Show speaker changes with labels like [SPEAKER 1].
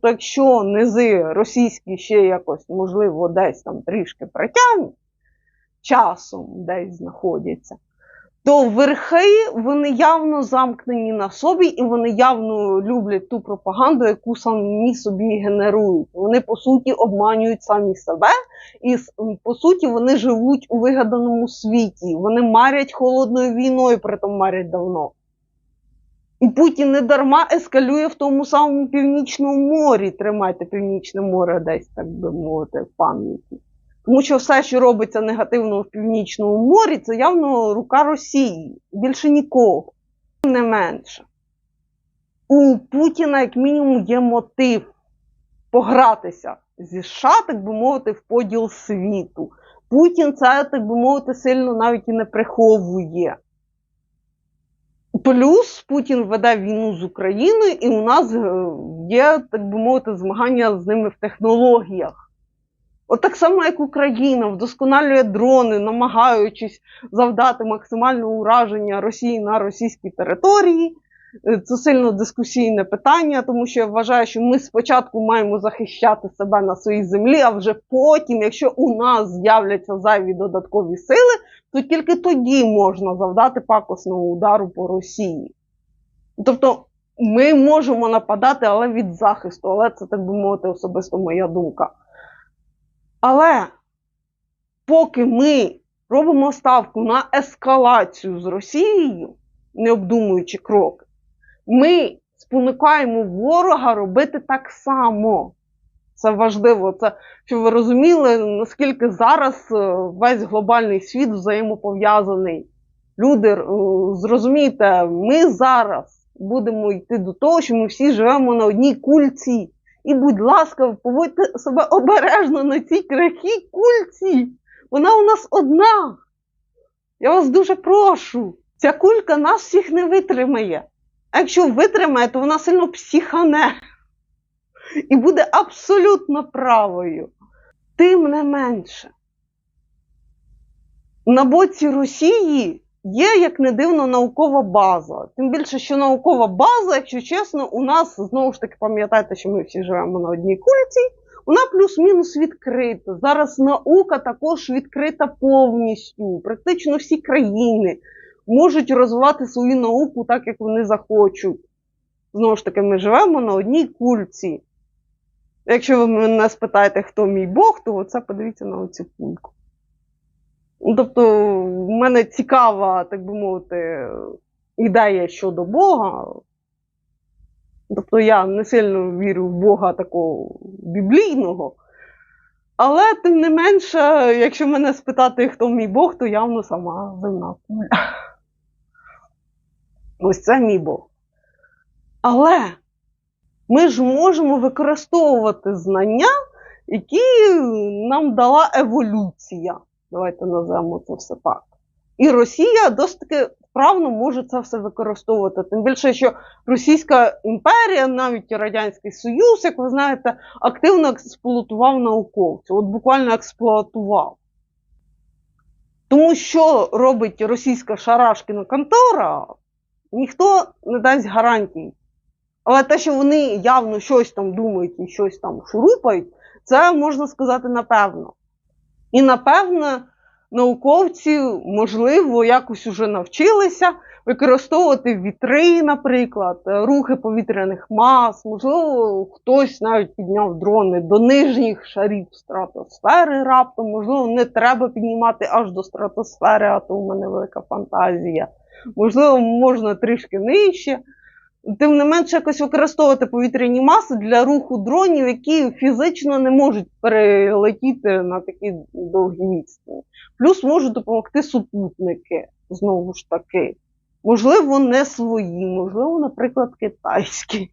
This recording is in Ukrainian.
[SPEAKER 1] Тобто, якщо низи російські ще якось, можливо, десь там трішки притягнуть, часом десь знаходяться, то верхи вони явно замкнені на собі, і вони явно люблять ту пропаганду, яку самі собі генерують. Вони по суті обманюють самі себе, і по суті вони живуть у вигаданому світі. Вони марять холодною війною, притом марять давно. І Путін не дарма ескалює в тому самому північному морі. Тримайте північне море десь, так би мовити, в пам'яті. Тому що все, що робиться негативно в північному морі, це явно рука Росії. Більше нікого. Не менше. У Путіна, як мінімум, є мотив погратися зі США, так би мовити, в поділ світу. Путін це, так би мовити, сильно навіть і не приховує. Плюс Путін веде війну з Україною, і у нас е, є, так би мовити, змагання з ними в технологіях. От так само, як Україна вдосконалює дрони, намагаючись завдати максимальне ураження Росії на російській території. Е, Це сильно дискусійне питання, тому що я вважаю, що ми спочатку маємо захищати себе на своїй землі, а вже потім, якщо у нас з'являться зайві додаткові сили, то тільки тоді можна завдати пакосного удару по Росії. Тобто ми можемо нападати, але від захисту, але це, так би мовити, особисто моя думка. Але поки ми робимо ставку на ескалацію з Росією, не обдумуючи кроки, ми спонукаємо ворога робити так само. Це важливо, це щоб ви розуміли, наскільки зараз е, весь глобальний світ взаємопов'язаний. Люди, е, зрозумійте, ми зараз будемо йти до того, що ми всі живемо на одній кульці. І, будь ласка, поводьте себе обережно на цій крихій кульці. Вона у нас одна. Я вас дуже прошу. Ця кулька нас всіх не витримає. А якщо витримає, то вона сильно психане і буде абсолютно правою. Тим не менше, на боці Росії є, як не дивно, наукова база. Тим більше, що наукова база, якщо чесно, у нас знову ж таки пам'ятайте, що ми всі живемо на одній кульці. Вона плюс-мінус відкрита. Зараз наука також відкрита повністю. Практично всі країни можуть розвивати свою науку так, як вони захочуть. Знову ж таки, ми живемо на одній кульці. Якщо ви мене спитаєте, хто мій Бог, то оце подивіться на оцю кульку. Тобто, в мене цікава, так би мовити, ідея щодо Бога. Тобто я не сильно вірю в Бога такого біблійного. Але тим не менше, якщо мене спитати, хто мій Бог, то явно сама земна куля. Ось це мій Бог. Але ми ж можемо використовувати знання, які нам дала еволюція. Давайте назвемо це все так. І Росія досить таки вправно може це все використовувати. Тим більше, що Російська імперія, навіть Радянський Союз, як ви знаєте, активно експлуатував науковців. От буквально експлуатував. Тому що робить російська шарашкіна контора, ніхто не дасть гарантій. Але те, що вони явно щось там думають і щось там шурупають, це можна сказати напевно. І напевно, науковці, можливо, якось уже навчилися використовувати вітри, наприклад, рухи повітряних мас. Можливо, хтось навіть підняв дрони до нижніх шарів стратосфери раптом. Можливо, не треба піднімати аж до стратосфери, а то у мене велика фантазія. Можливо, можна трішки нижче. Тим не менше, якось використовувати повітряні маси для руху дронів, які фізично не можуть перелетіти на такі довгі відстані. Плюс можуть допомогти супутники, знову ж таки. Можливо, не свої, можливо, наприклад, китайські.